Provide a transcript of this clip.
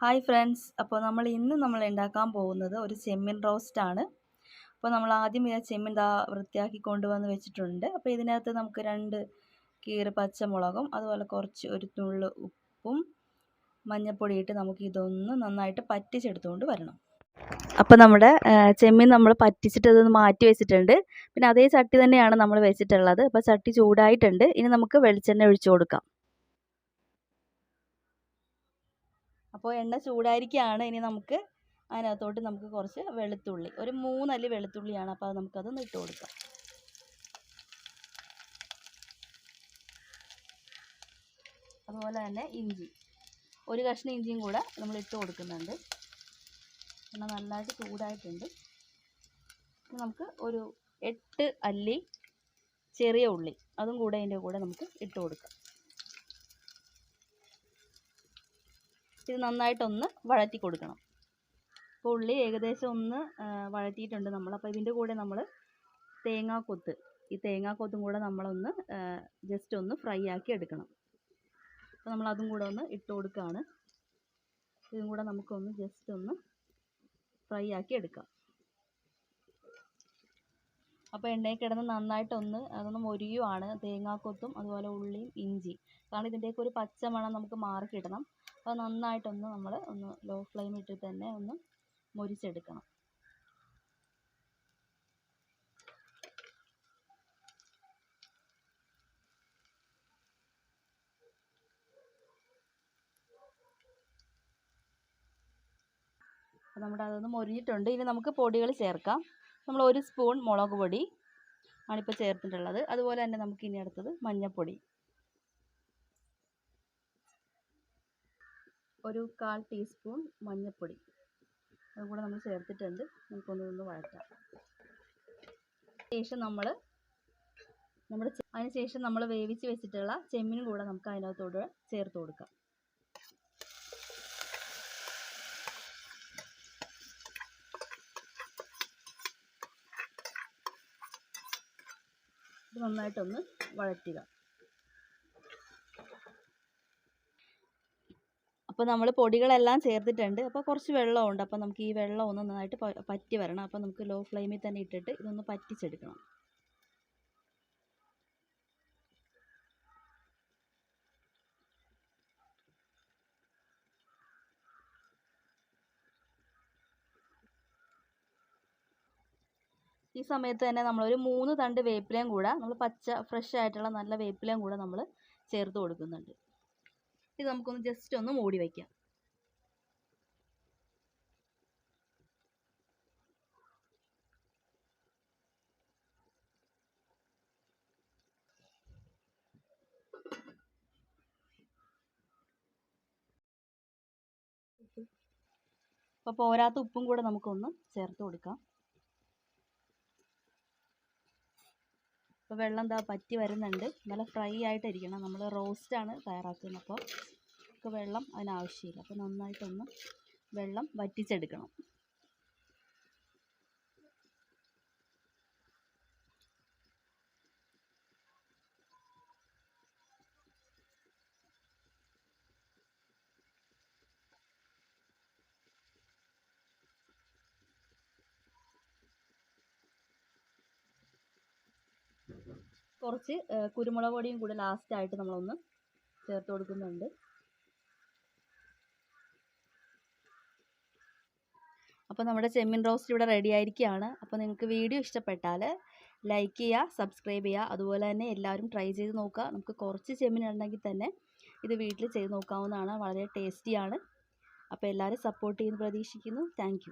Hi friends അപ്പോൾ നമ്മൾ ഇന്ന് നമ്മൾ ഉണ്ടാക്കാൻ പോകുന്നത് ഒരു ചെമ്മീൻ റോസ്റ്റ് ആണ്. അപ്പോൾ നമ്മൾ ആദ്യം ഈ ചെമ്മീൻ ദാ വൃത്തിയാക്കി കൊണ്ടുവന്ന് വെച്ചിട്ടുണ്ട്. അപ്പോൾ ഇതിനകത്ത് നമുക്ക് രണ്ട് കീറ് പച്ചമുളകും അതുപോലെ കുറച്ച് ഒരു തുള്ളി ഉപ്പും മഞ്ഞൾപ്പൊടി ഇട്ട് നമുക്ക് ഇതൊന്ന് നന്നായിട്ട് പറ്റിച്ചെടുത്തുകൊണ്ട് വരണം. അപ്പോൾ നമ്മുടെ ചെമ്മീൻ നമ്മൾ പറ്റിച്ചിട്ട് അതൊന്ന് മാറ്റി വെച്ചിട്ടുണ്ട്. പിന്നെ അതേ ചട്ടി തന്നെയാണ് നമ്മൾ വെച്ചിട്ടുള്ളത്. അപ്പോൾ ചട്ടി ചൂടായിട്ടുണ്ട്. ഇനി നമുക്ക് വെളിച്ചെണ്ണ ഒഴിച്ചു കൊടുക്കാം. അപ്പോൾ എണ്ണ ചൂടായിരിക്കുകയാണ് ഇനി നമുക്ക് അതിനകത്തോട്ട് നമുക്ക് കുറച്ച് വെളുത്തുള്ളി. ഒരു മൂന്നല്ലി വെളുത്തുള്ളിയാണ്. അപ്പോൾ നമുക്കതൊന്ന് ഇട്ട് കൊടുക്കാം. അതുപോലെ തന്നെ ഇഞ്ചി. ഒരു കഷ്ണം ഇഞ്ചിയും കൂടെ നമ്മൾ ഇട്ട് കൊടുക്കുന്നുണ്ട്. എണ്ണ നല്ലതായിട്ട് ചൂടായിട്ടുണ്ട്. നമുക്ക് ഒരു എട്ട് അല്ലി ചെറിയ ഉള്ളി. അതും കൂടെ അതിന്റെ കൂടെ നമുക്ക് ഇട്ട് കൊടുക്കാം. ഇത് നന്നായിട്ടൊന്ന് വഴറ്റി കൊടുക്കണം. അപ്പോൾ ഉള്ളി ഏകദേശം ഒന്ന് വഴറ്റിയിട്ടുണ്ട് നമ്മൾ അപ്പോൾ ഇതിന്റെ കൂടെ നമ്മൾ തേങ്ങാക്കൊത്ത് ഈ തേങ്ങാക്കൊത്തും കൂടെ നമ്മളൊന്ന് ജസ്റ്റ് ഒന്ന് ഫ്രൈ ആക്കി എടുക്കണം. അപ്പോൾ നമ്മൾ അതും കൂടെ ഒന്ന് ഇട്ട് കൊടുക്കുകയാണ് ഇതും കൂടെ നമുക്കൊന്ന് ജസ്റ്റ് ഒന്ന് ഫ്രൈ ആക്കി എടുക്കാം. അപ്പോൾ എണ്ണയിൽ കിടന്ന് നന്നായിട്ടൊന്ന് അതൊന്ന് മൊരിയുവാണ്. തേങ്ങാക്കൊത്തും അതുപോലെ ഉള്ളിയും ഇഞ്ചി. കാരണം ഇതിന്റെയൊക്കെ ഒരു പച്ച മണം നമുക്ക് മാറി അപ്പോൾ നന്നായിട്ടൊന്ന് നമ്മൾ ഒന്ന് ലോ ഫ്ലെയിം ഇട്ടിട്ട് തന്നെ ഒന്ന് മൊരിച്ചെടുക്കണം. അപ്പോൾ നമ്മുടെ അതൊന്ന് മൊരിഞ്ഞിട്ടുണ്ട്. ഇനി നമുക്ക് പൊടികൾ ചേർക്കാം. നമ്മൾ ഒരു സ്പൂൺ മുളക് പൊടി ആണിപ്പോൾ ചേർത്തിട്ടുള്ളത്. അതുപോലെ തന്നെ നമുക്ക് ഇനി അടുത്തത് മഞ്ഞൾപ്പൊടി ഒരു കാൽ ടീസ്പൂൺ മഞ്ഞൾപ്പൊടി. അതും കൂടെ നമ്മൾ ചേർത്തിട്ടുണ്ട്. നമുക്കൊന്ന് ഒന്ന് വഴറ്റാം. ശേഷം നമ്മൾ നമ്മുടെ അതിന് ശേഷം നമ്മൾ വേവിച്ച് വെച്ചിട്ടുള്ള ചെമ്മീൻ കൂടെ നമുക്ക് അതിനകത്തോട് ചേർത്ത് കൊടുക്കാം. ഇത് നന്നായിട്ടൊന്ന് വഴറ്റുക. അപ്പോൾ നമ്മൾ പൊടികളെല്ലാം ചേർത്തിട്ടുണ്ട്. അപ്പോൾ കുറച്ച് വെള്ളമുണ്ട് അപ്പോൾ നമുക്ക് ഈ വെള്ളം ഒന്ന് നന്നായിട്ട് പറ്റി വരണം. അപ്പോൾ നമുക്ക് ലോ ഫ്ലെയിമിൽ തന്നെ ഇട്ടിട്ട് ഇതൊന്ന് പറ്റിച്ചെടുക്കണം. ഈ സമയത്ത് തന്നെ നമ്മളൊരു മൂന്ന് തണ്ട് വേപ്പിലയും കൂടെ നമ്മൾ പച്ച ഫ്രഷ് ആയിട്ടുള്ള നല്ല വേപ്പിലയും കൂടെ നമ്മൾ ചേർത്ത് കൊടുക്കുന്നുണ്ട്. ഇത് നമുക്കൊന്ന് ജസ്റ്റ് ഒന്ന് മൂടി വയ്ക്കാം അപ്പോൾ പോരാത്ത ഉപ്പും കൂടെ നമുക്കൊന്ന് ചേർത്ത് കൊടുക്കാം. അപ്പോൾ വെള്ളം എന്താ പറ്റി വരുന്നുണ്ട്. നല്ല ഫ്രൈ ആയിട്ടിരിക്കണം. നമ്മൾ റോസ്റ്റാണ് തയ്യാറാക്കുന്നത്. അപ്പോൾ നമുക്ക് വെള്ളം അതിനാവശ്യമില്ല. അപ്പോൾ നന്നായിട്ടൊന്ന് വെള്ളം വറ്റിച്ചെടുക്കണം. കുറച്ച് കുരുമുളക് പൊടിയും കൂടി ലാസ്റ്റായിട്ട് നമ്മളൊന്ന് ചേർത്ത് കൊടുക്കുന്നുണ്ട്. അപ്പോൾ നമ്മുടെ ചെമ്മീൻ റോസ്റ്റ് ഇവിടെ റെഡി ആയിരിക്കുകയാണ്. അപ്പോൾ നിങ്ങൾക്ക് വീഡിയോ ഇഷ്ടപ്പെട്ടാൽ ലൈക്ക് ചെയ്യുക സബ്സ്ക്രൈബ് ചെയ്യുക. അതുപോലെ തന്നെ എല്ലാവരും ട്രൈ ചെയ്ത് നോക്കുക. നമുക്ക് കുറച്ച് ചെമ്മീൻ ഉണ്ടെങ്കിൽ തന്നെ ഇത് വീട്ടിൽ ചെയ്ത് നോക്കാവുന്നതാണ്. വളരെ ടേസ്റ്റിയാണ് അപ്പോൾ എല്ലാവരും സപ്പോർട്ട് ചെയ്യുന്നു പ്രതീക്ഷിക്കുന്നു. താങ്ക്